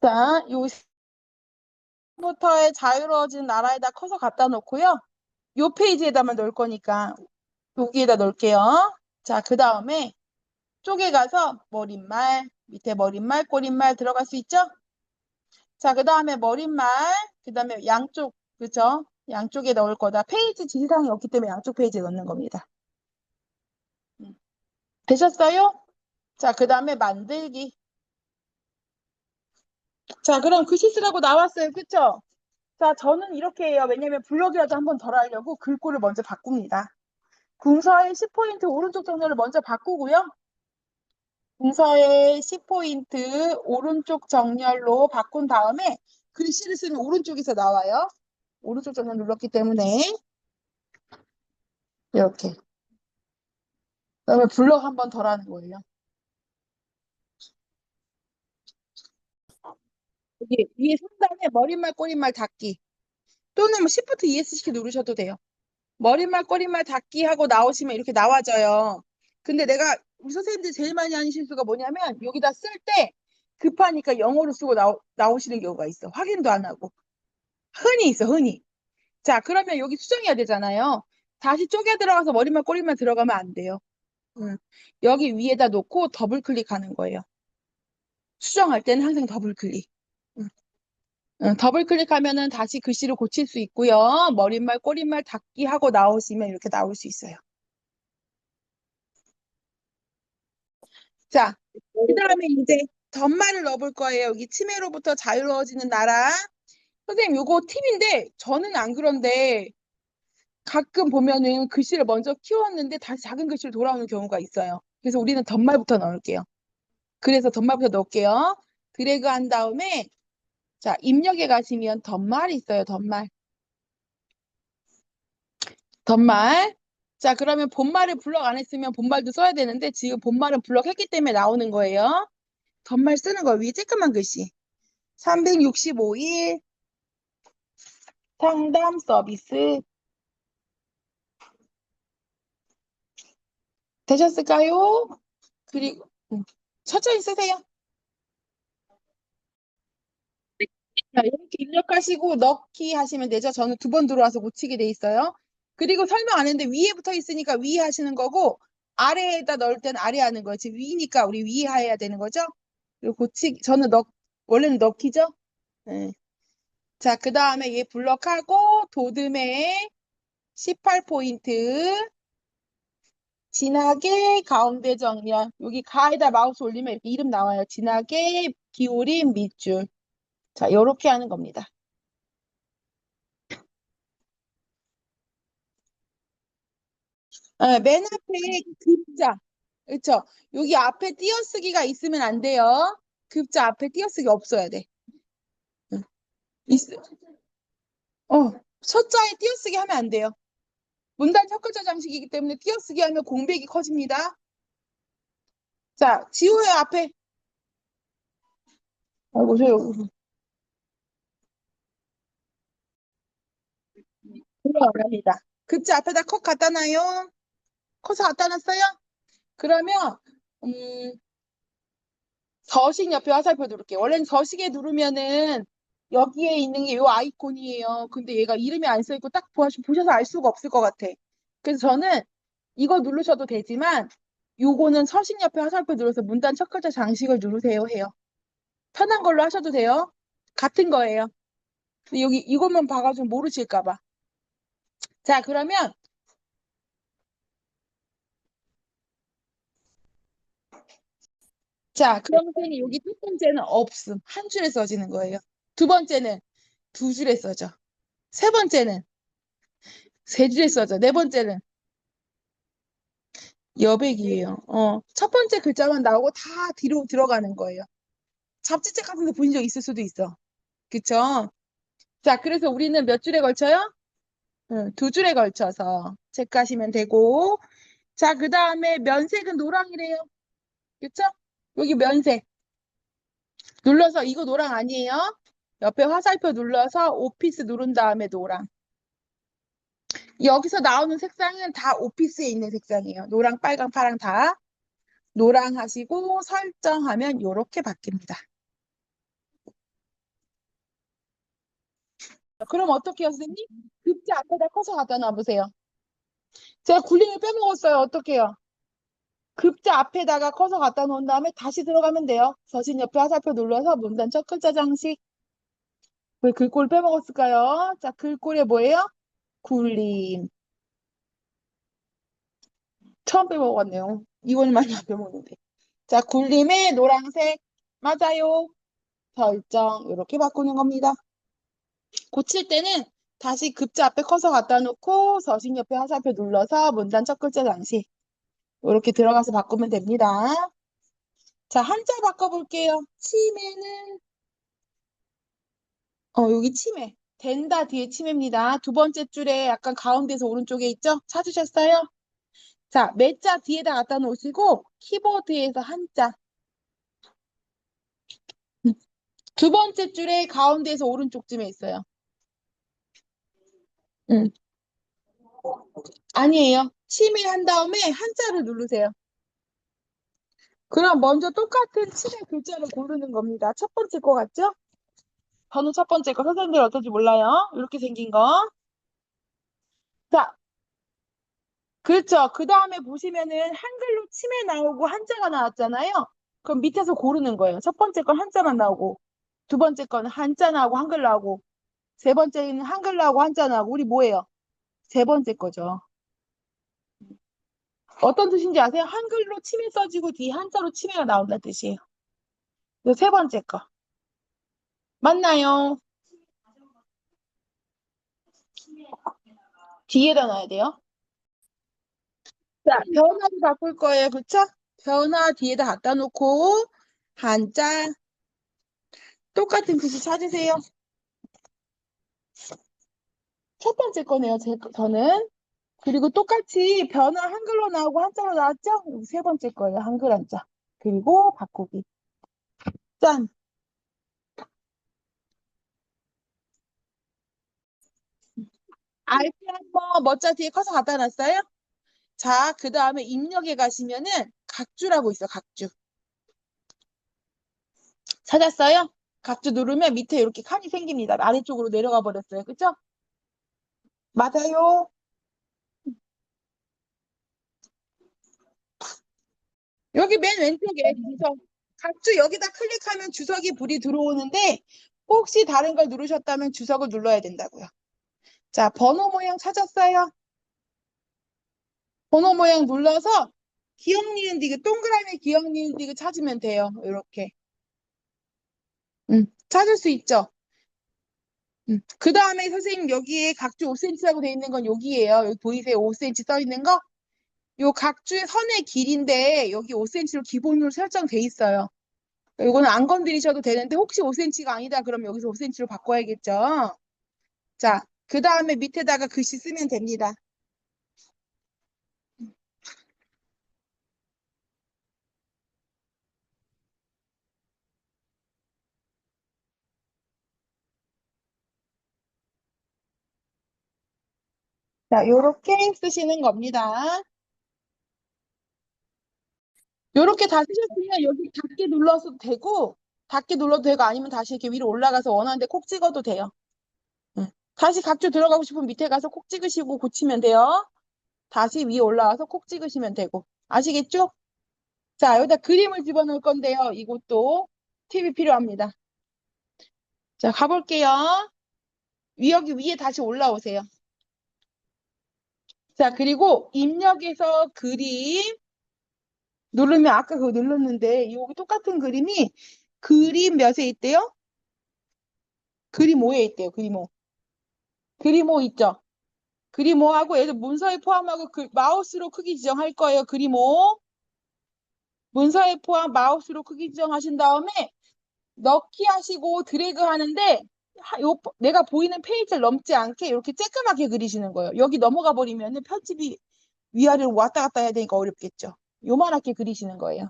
자, 요부터의 자유로워진 나라에다 커서 갖다 놓고요. 요 페이지에다만 넣을 거니까 여기에다 넣을게요. 자, 그 다음에 쪽에 가서 머릿말, 밑에 머릿말, 꼬릿말 들어갈 수 있죠? 자, 그 다음에 머릿말, 그 다음에 양쪽, 그죠? 양쪽에 넣을 거다. 페이지 지시사항이 없기 때문에 양쪽 페이지에 넣는 겁니다. 음. 되셨어요? 자, 그 다음에 만들기. 자, 그럼 글씨 쓰라고 나왔어요. 그쵸? 자, 저는 이렇게 해요. 왜냐면 블럭이라도 한 번 덜 하려고 글꼴을 먼저 바꿉니다. 궁서의 10포인트 오른쪽 정렬을 먼저 바꾸고요. 궁서의 10포인트 오른쪽 정렬로 바꾼 다음에 글씨를 쓰면 오른쪽에서 나와요. 오른쪽 정렬 눌렀기 때문에 이렇게. 그다음에 블럭 한 번 덜 하는 거예요. 여기 위에 상단에 머릿말, 꼬릿말 닫기. 또는 뭐 Shift ESC 누르셔도 돼요. 머릿말, 꼬릿말 닫기 하고 나오시면 이렇게 나와져요. 근데 내가 우리 선생님들이 제일 많이 하는 실수가 뭐냐면 여기다 쓸 때 급하니까 영어로 쓰고 나오, 나오시는 경우가 있어. 확인도 안 하고. 흔히 있어, 흔히. 자, 그러면 여기 수정해야 되잖아요. 다시 쪼개 들어가서 머릿말, 꼬릿말 들어가면 안 돼요. 음. 여기 위에다 놓고 더블 클릭하는 거예요. 수정할 때는 항상 더블 클릭. 음. 음, 더블 클릭하면은 다시 글씨를 고칠 수 있고요. 머릿말, 꼬릿말 닫기 하고 나오시면 이렇게 나올 수 있어요. 자, 그 다음에 이제 덧말을 넣어볼 거예요. 여기 치매로부터 자유로워지는 나라. 선생님, 요거 팁인데 저는 안 그런데 가끔 보면은 글씨를 먼저 키웠는데 다시 작은 글씨로 돌아오는 경우가 있어요. 그래서 우리는 덧말부터 넣을게요. 그래서 덧말부터 넣을게요. 드래그 한 다음에 자, 입력에 가시면 덧말이 있어요. 덧말. 덧말. 자, 그러면 본말을 블럭 안 했으면 본말도 써야 되는데 지금 본말은 블럭 했기 때문에 나오는 거예요. 덧말 쓰는 거 위에 쬐끄만 글씨. 365일 상담 서비스 되셨을까요? 그리고 음, 천천히 쓰세요. 자, 이렇게 입력하시고 넣기 하시면 되죠. 저는 두 번 들어와서 고치게 돼 있어요. 그리고 설명 안 했는데 위에 붙어 있으니까 위에 하시는 거고 아래에다 넣을 때는 아래 하는. 지금 위니까 우리 위에 해야 되는 거죠. 그리고 고치 저는 넣 원래는 넣기죠. 네. 자, 그 다음에 얘 블럭하고 도듬에 18포인트 진하게 가운데 정렬 여기 가에다 마우스 올리면 이름 나와요. 진하게 기울인 밑줄 자, 요렇게 하는 겁니다. 네, 맨 앞에 급자 그렇죠? 여기 앞에 띄어쓰기가 있으면 안 돼요. 급자 앞에 띄어쓰기 없어야 돼. 응. 있, 어, 첫자에 띄어쓰기 하면 안 돼요. 문단 첫 글자 장식이기 때문에 띄어쓰기 하면 공백이 커집니다. 자, 지우요 앞에. 아이고, 저 여기. 들어갑니다. 급자 앞에다 컷 갖다 놔요. 컷을 갖다 놨어요? 그러면 음, 서식 옆에 화살표 누를게요. 원래는 서식에 누르면은 여기에 있는 게요 아이콘이에요. 근데 얘가 이름이 안 써있고 딱 보셔서 알 수가 없을 것 같아. 그래서 저는 이거 누르셔도 되지만 요거는 서식 옆에 화살표 눌러서 문단 첫 글자 장식을 누르세요 해요. 편한 걸로 하셔도 돼요. 같은 거예요. 여기 이것만 봐가지고 모르실까 봐. 자, 그러면 자, 그러면 여기 첫 번째는 없음. 한 줄에 써지는 거예요. 두 번째는 두 줄에 써져. 세 번째는 세 줄에 써져. 네 번째는 여백이에요. 어, 첫 번째 글자만 나오고 다 뒤로 들어가는 거예요. 잡지책 같은 거 보신 적 있을 수도 있어. 그쵸? 자, 그래서 우리는 몇 줄에 걸쳐요? 응, 두 줄에 걸쳐서 체크하시면 되고. 자, 그 다음에 면색은 노랑이래요. 그쵸? 여기 면색. 눌러서 이거 노랑 아니에요? 옆에 화살표 눌러서 오피스 누른 다음에 노랑. 여기서 나오는 색상은 다 오피스에 있는 색상이에요. 노랑, 빨강, 파랑 다. 노랑 하시고 설정하면 이렇게 바뀝니다. 그럼 어떻게 해요, 선생님? 급자 앞에다 커서 갖다 놔보세요. 제가 굴림을 빼먹었어요. 어떻게 해요? 급자 앞에다가 커서 갖다 놓은 다음에 다시 들어가면 돼요. 서신 옆에 화살표 눌러서 문단 첫 글자 장식. 왜 글꼴 빼먹었을까요? 자, 글꼴에 뭐예요? 굴림. 처음 빼먹었네요. 이건 많이 안 빼먹는데. 자, 굴림에 노란색. 맞아요. 설정. 이렇게 바꾸는 겁니다. 고칠 때는 다시 급자 앞에 커서 갖다 놓고 서신 옆에 화살표 눌러서 문단 첫 글자 장식. 이렇게 들어가서 바꾸면 됩니다. 자, 한자 바꿔볼게요. 치매는 어, 여기 치매. 된다 뒤에 치매입니다. 두 번째 줄에 약간 가운데서 오른쪽에 있죠? 찾으셨어요? 자, 매자 뒤에다 갖다 놓으시고 키보드에서 한자. 두 번째 줄에 가운데에서 오른쪽쯤에 있어요. 응. 아니에요. 치매 한 다음에 한자를 누르세요. 그럼 먼저 똑같은 치매 글자를 고르는 겁니다. 첫 번째 거 같죠? 저는 첫 번째 거 선생님들 어떨지 몰라요. 이렇게 생긴 거. 자, 그렇죠. 그 다음에 보시면은 한글로 치매 나오고 한자가 나왔잖아요. 그럼 밑에서 고르는 거예요. 첫 번째 건 한자만 나오고, 두 번째 거는 한자 나오고 한글 나오고, 세 번째는 한글 나오고 한자 나오고, 우리 뭐예요? 세 번째 거죠. 어떤 뜻인지 아세요? 한글로 치매 써지고 뒤에 한자로 치매가 나온다는 뜻이에요. 세 번째 거. 맞나요? 뒤에다 놔야 돼요. 자, 변화를 바꿀 거예요. 그쵸? 변화 뒤에다 갖다 놓고 한자 똑같은 글씨 찾으세요. 첫 번째 거네요. 제, 저는. 그리고 똑같이 변화 한글로 나오고 한자로 나왔죠? 세 번째 거예요. 한글 한자. 그리고 바꾸기. 짠. 알피 한번 멋자 뒤에 커서 갖다 놨어요? 자, 그 다음에 입력에 가시면은 각주라고 있어, 각주. 찾았어요? 각주 누르면 밑에 이렇게 칸이 생깁니다. 아래쪽으로 내려가 버렸어요. 그죠? 맞아요. 여기 맨 왼쪽에 주석. 각주 여기다 클릭하면 주석이 불이 들어오는데 혹시 다른 걸 누르셨다면 주석을 눌러야 된다고요. 자, 번호 모양 찾았어요? 번호 모양 눌러서 기억 니은 디귿 동그라미 기억 니은 디귿 찾으면 돼요. 이렇게. 음, 찾을 수 있죠. 음, 그 다음에 선생님 여기에 각주 5cm라고 돼 있는 건 여기예요. 여기 보이세요? 5cm 써 있는 거? 요 각주의 선의 길인데 여기 5cm로 기본으로 설정돼 있어요. 이거는 안 건드리셔도 되는데 혹시 5cm가 아니다 그러면 여기서 5cm로 바꿔야겠죠. 자, 그 다음에 밑에다가 글씨 쓰면 됩니다. 자, 요렇게 쓰시는 겁니다. 요렇게 다 쓰셨으면 여기 닫기 눌러도 되고, 닫기 눌러도 되고, 아니면 다시 이렇게 위로 올라가서 원하는데 콕 찍어도 돼요. 응. 다시 각주 들어가고 싶으면 밑에 가서 콕 찍으시고 고치면 돼요. 다시 위에 올라와서 콕 찍으시면 되고. 아시겠죠? 자, 여기다 그림을 집어넣을 건데요. 이것도 팁이 필요합니다. 자, 가볼게요. 위, 여기 위에 다시 올라오세요. 자, 그리고 입력에서 그림 누르면 아까 그거 눌렀는데 여기 똑같은 그림이 그림 몇에 있대요? 그림 5에 있대요. 그림 5. 그림 5 있죠? 그림 5하고 얘들 문서에 포함하고 그 마우스로 크기 지정할 거예요. 그림 5. 문서에 포함 마우스로 크기 지정하신 다음에 넣기 하시고 드래그 하는데 하- 요, 내가 보이는 페이지를 넘지 않게 이렇게 쬐끄맣게 그리시는 거예요. 여기 넘어가 버리면은 편집이 위아래로 왔다 갔다 해야 되니까 어렵겠죠. 요만하게 그리시는 거예요.